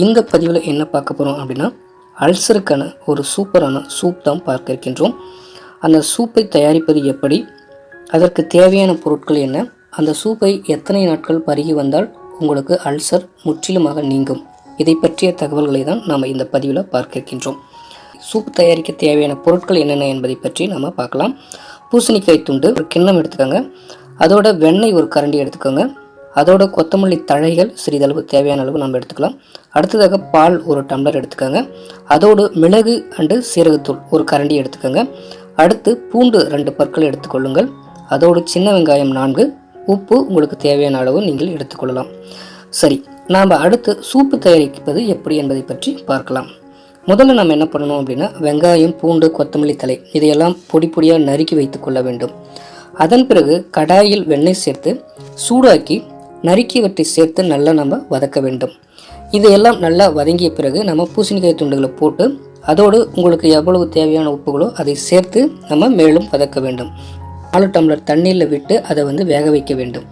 இந்த பதிவில் என்ன பார்க்க போகிறோம் அப்படின்னா அல்சருக்கான ஒரு சூப்பரான சூப் தான் பார்க்க இருக்கின்றோம். அந்த சூப்பை தயாரிப்பது எப்படி? அதற்கு தேவையான பொருட்கள் என்ன? அந்த சூப்பை எத்தனை நாட்கள் பருகி வந்தால் உங்களுக்கு அல்சர் முற்றிலுமாக நீங்கும்? இதை பற்றிய தகவல்களை தான் நாம் இந்த பதிவில் பார்க்க இருக்கின்றோம். சூப் தயாரிக்க தேவையான பொருட்கள் என்னென்ன என்பதை பற்றி நம்ம பார்க்கலாம். பூசணிக்காய் துண்டு ஒரு கிண்ணம் எடுத்துக்கோங்க. அதோட வெண்ணெய் ஒரு கரண்டி எடுத்துக்கோங்க. அதோட கொத்தமல்லி தழைகள் சிறிதளவு தேவையான அளவு நம்ம எடுத்துக்கலாம். அடுத்ததாக பால் ஒரு டம்ளர் எடுத்துக்கோங்க. அதோடு மிளகு அண்டு சீரகத்தூள் ஒரு கரண்டி எடுத்துக்கோங்க. அடுத்து பூண்டு ரெண்டு பற்கள் எடுத்துக்கொள்ளுங்கள். அதோடு சின்ன வெங்காயம் நான்கு. உப்பு உங்களுக்கு தேவையான அளவு நீங்கள் எடுத்துக்கொள்ளலாம். சரி நாம் அடுத்து சூப்பு தயாரிப்பது எப்படி என்பதை பற்றி பார்க்கலாம். முதல்ல நம்ம என்ன பண்ணணும் அப்படின்னா வெங்காயம் பூண்டு கொத்தமல்லி தலை இதையெல்லாம் பொடி பொடியாக நறுக்கி வைத்து கொள்ள வேண்டும். அதன் பிறகு கடாயில் வெண்ணெய் சேர்த்து சூடாக்கி நறுக்கியவற்றை சேர்த்து நல்லா நம்ம வதக்க வேண்டும். இதையெல்லாம் நல்லா வதங்கிய பிறகு நம்ம பூசணிக்காய் துண்டுகளை போட்டு அதோடு உங்களுக்கு எவ்வளவு தேவையான உப்புகளோ அதை சேர்த்து நம்ம மேலும் வதக்க வேண்டும். நாலு டம்ளர் தண்ணீரில் விட்டு அதை வந்து வேக வைக்க வேண்டும்.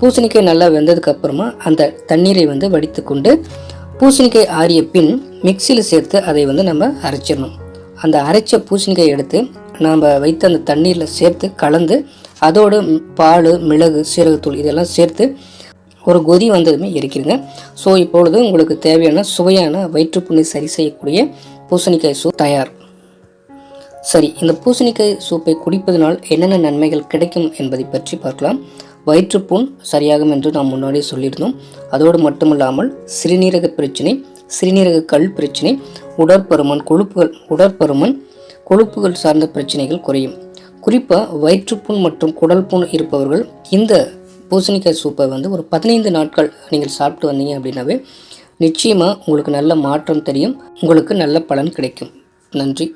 பூசணிக்காய் நல்லா வெந்ததுக்கு அப்புறமா அந்த தண்ணீரை வந்து வடித்து கொண்டு பூசணிக்காய் ஆறிய பின் மிக்சியில் சேர்த்து அதை வந்து நம்ம அரைச்சிடணும். அந்த அரைச்ச பூசணிக்காய் எடுத்து நாம் வைத்த அந்த தண்ணீரில் சேர்த்து கலந்து அதோடு பால் மிளகு சீரகத்தூள் இதெல்லாம் சேர்த்து ஒரு கொதி வந்ததுமே இறக்கிடுங்க ஸோ இப்பொழுது உங்களுக்கு தேவையான சுவையான வயிற்றுப்புண்ணை சரி செய்யக்கூடிய பூசணிக்காய் சூப் தயார். சரி இந்த பூசணிக்காய் சூப்பை குடிப்பதனால் என்னென்ன நன்மைகள் கிடைக்கும் என்பதை பற்றி பார்க்கலாம். வயிற்றுப்புண் சரியாகும் என்று நாம் முன்னாடியே சொல்லியிருந்தோம். அதோடு மட்டுமல்லாமல் சிறுநீரக பிரச்சனை சிறுநீரக கல் பிரச்சனை உடற்பருமன் கொழுப்புகள் உடற்பருமன் கொழுப்புகள் சார்ந்த பிரச்சனைகள் குறையும். குறிப்பாக வயிற்றுப்புண் மற்றும் குடல் புண் இருப்பவர்கள் இந்த பூசணிக்காய் சூப்பை வந்து ஒரு பதினைந்து நாட்கள் நீங்கள் சாப்பிட்டு வந்தீங்க அப்படின்னாவே நிச்சயமாக உங்களுக்கு நல்ல மாற்றம் தெரியும். உங்களுக்கு நல்ல பலன் கிடைக்கும். நன்றி.